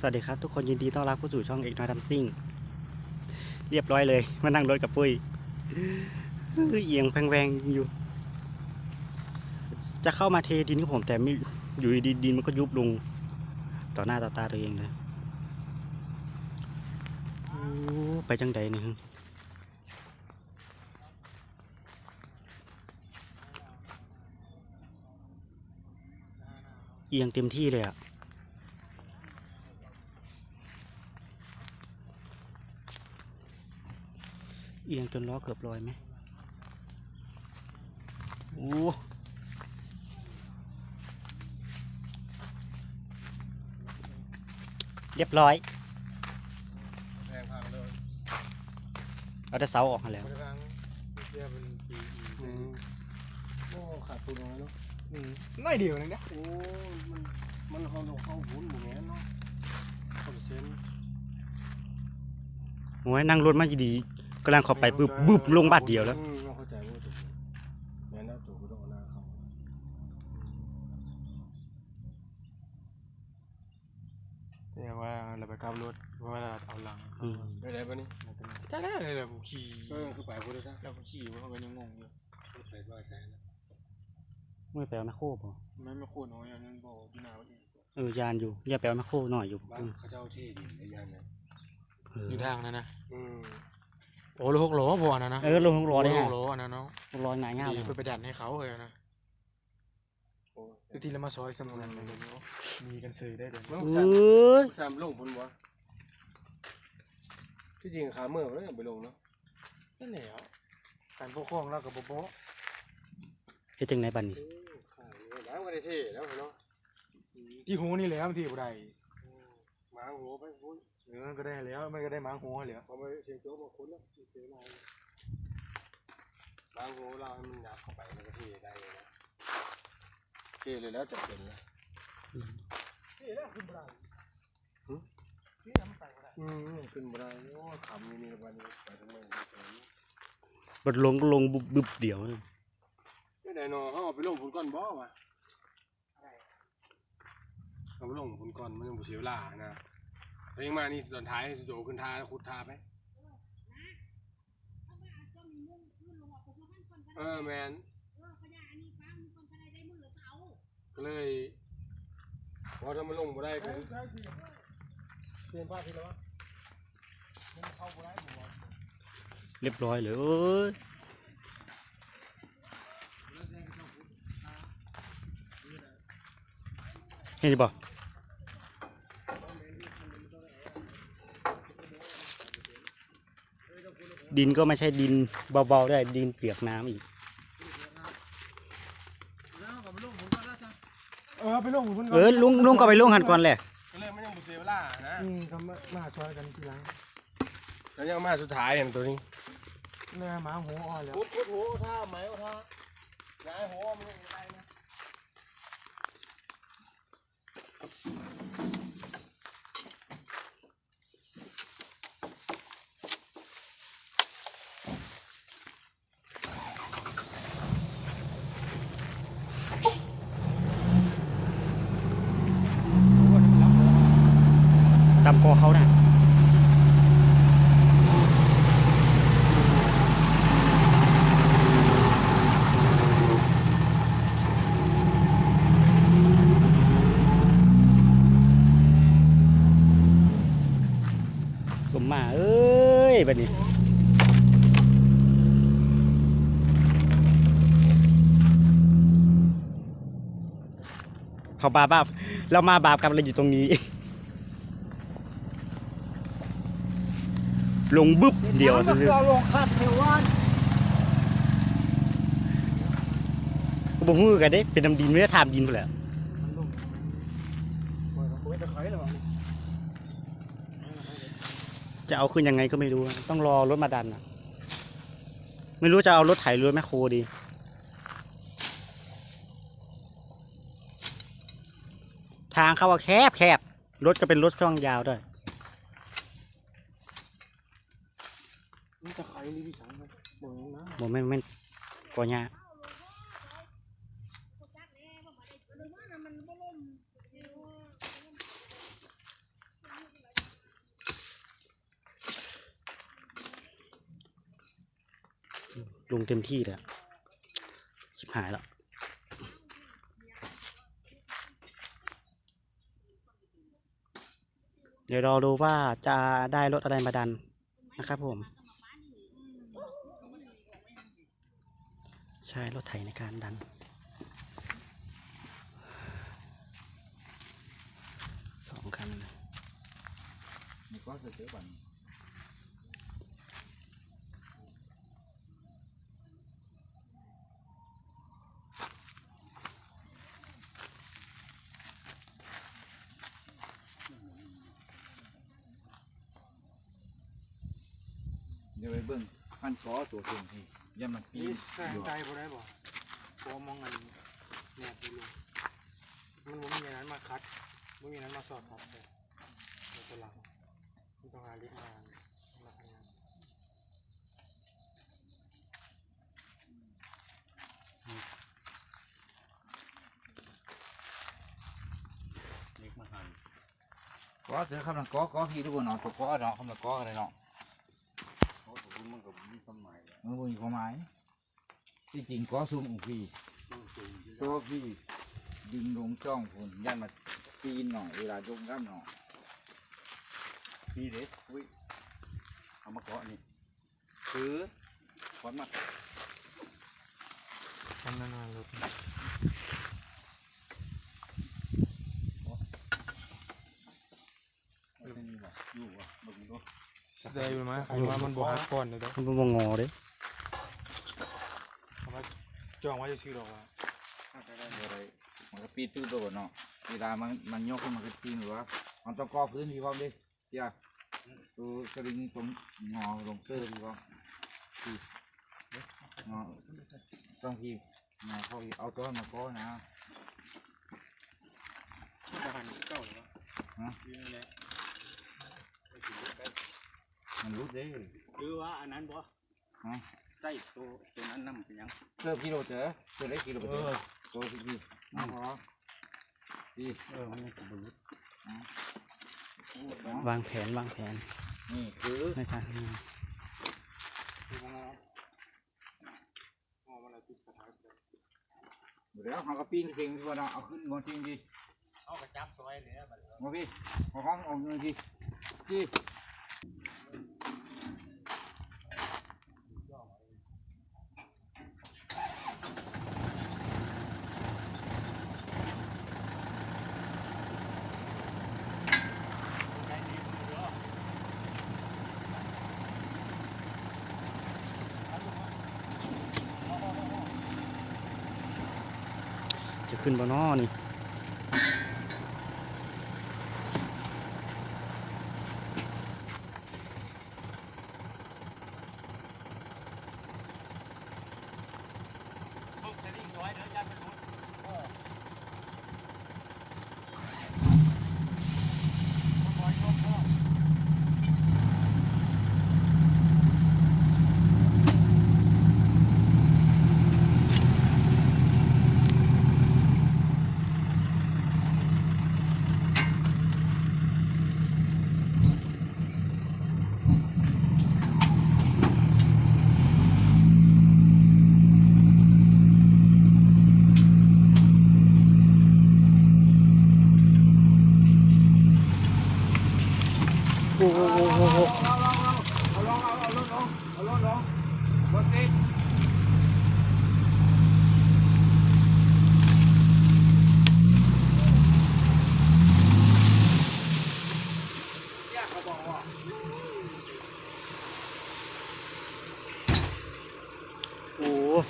สวัสดีครับ ทุกคนยินดีต้อนรับเข้าสู่ช่องเอกน้อยดัมซิ่ง เรียบร้อยเลย มานั่งรถกับปุ้ย เอียงแพงแวงอยู่ จะเข้ามาเทดินกับผมแต่ไม่อยู่ดีๆดินมันก็ยุบลง ต่อหน้าต่อตาตัวเองเลยโอ้ไปจังใดเนี่ยฮึเอียงเต็มที่เลยอะ เอียงจนล้อเกือบลอยไหมโอ้เรียบร้อยแพงพังเลยเอาแต่เสาออกมาแล้วแพงเรียเป็นปีอีโอ้ขาดทุนแล้วเนาะน้อยเดียวนึงนะโอ้มันมันเขาลงเข้าหุ้นหมดแล้วเนาะคอนเซนต์โอ้ยนั่งรถมาดีๆ กำลังเข้าไปบึบบึบลงบาดเดียวแล้วอืมเราเข้าใจว่าถูกแม่น่าถูกก็ต้องเอาหน้าเขาแต่ว่าเราไปขับรถว่าเราเอาหลังอืมได้ไหนปะนี่จ้าได้เลยเราขี่เออคือไปพูดได้ซะเราขี่ว่าเขาก็ยังงงอยู่ไปบ้าใช่นะไม่แปลว่าแมคโครป่ะไม่ไม่ควรน้อยอันนั้นบอกพี่นาวอีกเออยานอยู่อย่าแปลว่าแมคโครหน่อยอยู่บ้านอืมเขาเจ้าที่ดินในย่านนั้นเอออยู่ทางนั้นนะอืม โอ้รถหกล้อพอนะนะเออลงรอได้หไงกล้ออันนั้นเนาะรอยหงายง่ายดีเลยไปไปดันให้เขาเลยนะโอ้ทีทีละมาซอยสมุนเลยมีกันซื้อได้เลยมันเอสั่น้ยซ้ำลงพุ่นวะที่จริงขาเมื่อแล้วยังไปลงเนาะนั่นแหละการปกครองเรากับโบโบเฮ็ดจังไหนบัดนี้ขายแล้วก็ได้เท่แล้วเนาะที่หูนี่แหละที่บ่ได้หมาหัวไปพุ่ นเออก็ได้แล้วไม่ก็ได้หมาหัวเหลือพอไปเชียงโจ๊กมาคุ้นแล้วเสียลายบางหัวเราให้มันหยับเข้าไปแล้วก็เท่ได้เลยนะเท่เลยแล้วจะเป็นนะอืมขึ้นบ่ได้โอ้ขำอยู่นี่วันนี้ไปทำไมไม่เป็นบัดลงก็ลงบึบบึบเดียวเลยไม่ได้นอเขาเอาไปลงผลก้อนบ่วะเอาไปลงผลก้อนมันยังบ่เสียเวลานะ แล้วยังมานี่ตอนท้ายให้สโจขึ้นท่าแล้วขุดท่าไปเออแมนก็เลยพอถ้ามันลงบ่ได้ก็เสียนพลาดทีแล้ววะเรียบร้อยเลยเอ้ยเห็นบ่ ดินก็ไม่ใช่ดินเบาๆได้ดินเปียกน้ำอีก เออไปลงพุ่นเออลุงลุงก็ไปลุงหันก่อนแหละ ก็เลยมันยังบ่เสียเวลานะอืมก็มาซอยกันทีหลังแล้วยังมาสุดท้ายเห็นตัวนี้แม่หมาหัวอ่อนแล้วพุดพุดหัวท่าไหมท่าย้ายหัวมันยังไงนะ ตามคอเขาน่ะสมมาเอ้ยบัดนี้เขาบาปบาเรามาบาปกันเราอยู่ตรงนี้ ลงบึ๊บเดียวซื้อเราลงคัดเทวันก็บ่ฮู้กันเด้เป็นน้ำดินไม่ได้ถามดินพุ่นแหละมันลงโอ้ยเราไม่จะเอาขึ้นยังไงก็ไม่รู้ ต้องรอรถมาดันอะ ไม่รู้จะเอารถไถหรือแมคโครดี ทางเขาว่าแคบแคบรถก็เป็นรถช่องยาวด้วย มันจะใครนี่พี่สังนะบบ่งนะโมเมนต์ไม่กว่านี้ลงเต็มที่เลยอะชิบหายแล้วเดี๋ยวรอดูว่าจะได้รถอะไรมาดันนะครับผม ช้รถไถในการดัน สองคันเลย Một có sự chữa bệnh เดี๋ยวไปเบิ่งพันคอตัวเก่งที่ ยันมันปีนี่นแสงอยู่ใจบ่ได้บ่พอมองอันแนบไปลงมันบ่มีอย่างนั้นมาคัดบ่มีอย่างนั้นมาสอดครับแต่ในตัวหลังมันต้องหาลิฟต์มามาทำงาน có chứ không là có có khi ทุกคนเนาะตัวก็เนาะ không là có อะไรเนาะ มันก็มีความหมายที่จริงก็ซุ่มของพี่ตัวพี่ดึงลงจ้องคุณยันมาปีนหน่อยเวลายกล้ำหน่อยนี่เด็กอุ้ยเอามาเกาะนี่คือขอนมาทำนานๆรถอยู่อะมึงดูได้อยู่ไหมใครว่ามันบ่ฮักก่อนเลยเด้อมันเป็นวงงอเด้เขาว่า จองไว้จะซื้อดอกว่าอะไรมันก็ปีตื้อตัวเนาะเวลามันมันยกขึ้นมันก็ปีนหรือว่ามันต้องก่อพื้นดีพร้อมดิเจ้าตัวสลิงตรงงอลงเตอร์ดีพร้อมที่งอต้องที่งอเขาเอาตัวมาก่อนะจะหันเก่าหรอว่าฮะมันรุดเด้หรือว่าอันนั้นบ่ฮะ ใส่ตัวตัวนั้นนำเป็นหยังเติมกิโลเจอเติมได้กิโลเจอตัวที่พี่น้องพอพี่เออมันก็บ่รู้วางแผนวางแผนนี่คือในการทำงานคือของงอมองมันอะไรติดกระถางเดียวเดี๋ยวเขาก็ปีนเก่งดีกว่าเนาะเอาขึ้นบนจริงดีเอากระจับตัวไว้เลยบัดมาพี่ขอห้องออกเงินทีพี่ ขึ้นบนนอนี่พวกสลิงร้อยเด้อยัน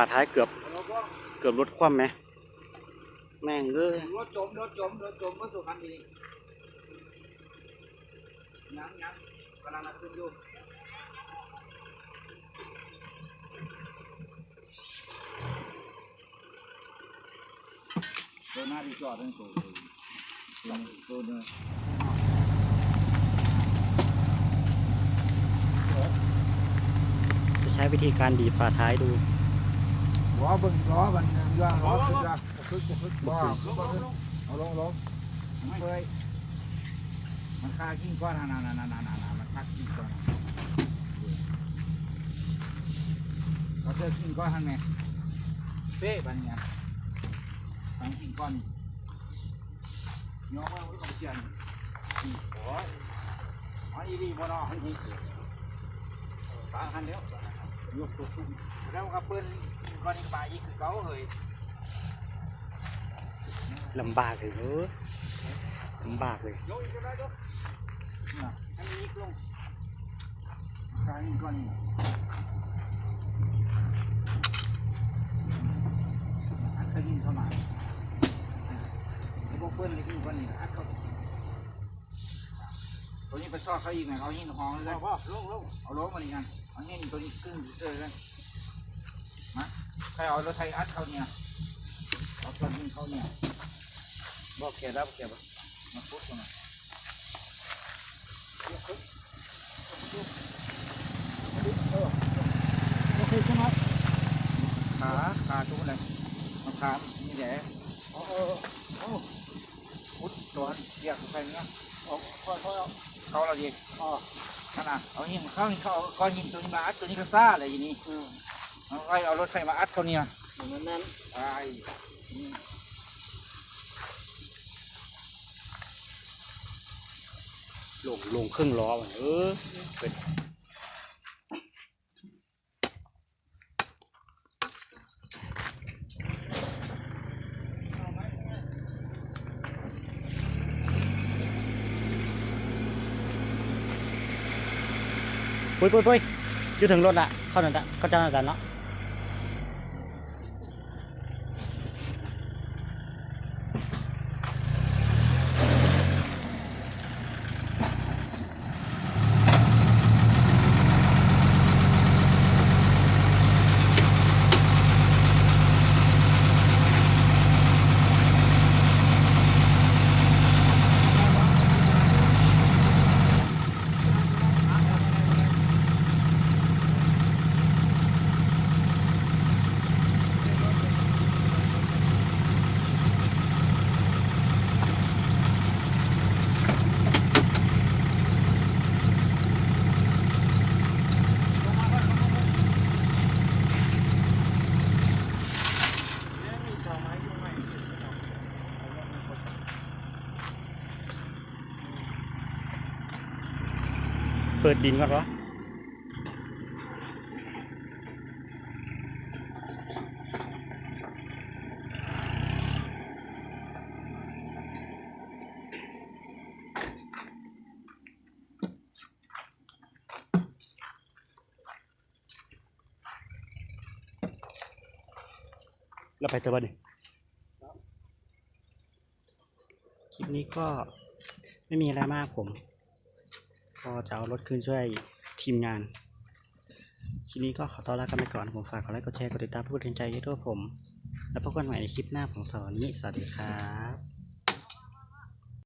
าท้ายเกือบเกือบรถคว่ำไหมแม่งเลยรถจมรถจมรถจมรถสุพรรณดียังยังกำลังขึ้นอยู่ตัวหน้าที่จอดนั่นตัตัวตัวเนื้ใช้วิธีการดีฝาท้ายดู ล้อเบิ่งล้อมันย่างล้อขึ้นละขึ้นขึ้นล้อเอาลงลงมันเปื่อยมันคากิ้งก้อนนานานานานานามันคากิ้งก้อนเราเจอกิ้งก้อนทันไหมเป๊ะปันเนี่ยทางกิ้งก้อนย้อมมาไว้กับเสียนโอ้ยอันนี้ดีบ่เนาะอันนี้ตางคันเดียวยกตัวขึ้น แล้วกับเปิ้นก้อนนี้ก็บาอีกคือเก่าเฮ้ยลำบากเลยเออลำบากเลยยกอีกก็ได้ยกเนี่ยให้มันยิกลงซ้ายนี่ก้อนนี่อัดเข้ายิงเข้ามาไอ้พวกเปิ้ลไอ้ยิงก้อนนี่อัดเข้าตัวนี้ไปซอกเขาอีกไงเอาหินห้องเลยพ่อลงลงเอาลงมาดีกัน เอาหินตัวนี้ขึ้นเรื่อยเลยมาใครเอารถไทยอัดเขาเนี่ยเอาตัวยิงเขาเนี่ยบอกแกรับแกบ่มาปุ๊บมาโอเคใช่ไหมขาขาทุกเลยมาขานี่แหละโอ้โอ้โอ้พุทธตัวเรียกใครเนี่ยโอ้ค่อยค่อยเอาเขาเราดีอ๋อ ขนาดเอาหินเข้านี่เขาก้อนหินตัวนี้มาอัดตัวนี้ก็ซ่าเลยอย่างนี้เอาไเอารถไฟมาอัดเขาเนี่ยนั้นนั้นไอ้ลงลงครึ่งล้อมันเออเป็น ปุ้ยปุ้ยปุ้ยอยู่ถึงรถละเข้าหน่อยละเข้าเจ้าหน้าที่เนาะเปิดดินก่อนวะแล้วไปเจอบ้านนี่คลิปนี้ก็ไม่มีอะไรมากผม ก็จะเอารถคืนช่วยทีมงานคลิปนี้ก็ขอต้อนรับกันไปก่อนผมฝากกดไลค์กดแชร์กดติดตามผู้เป็นใจให้ด้วยผม แล้วพบกันใหม่ในคลิปหน้าของสอนนี้สวัสดีครับ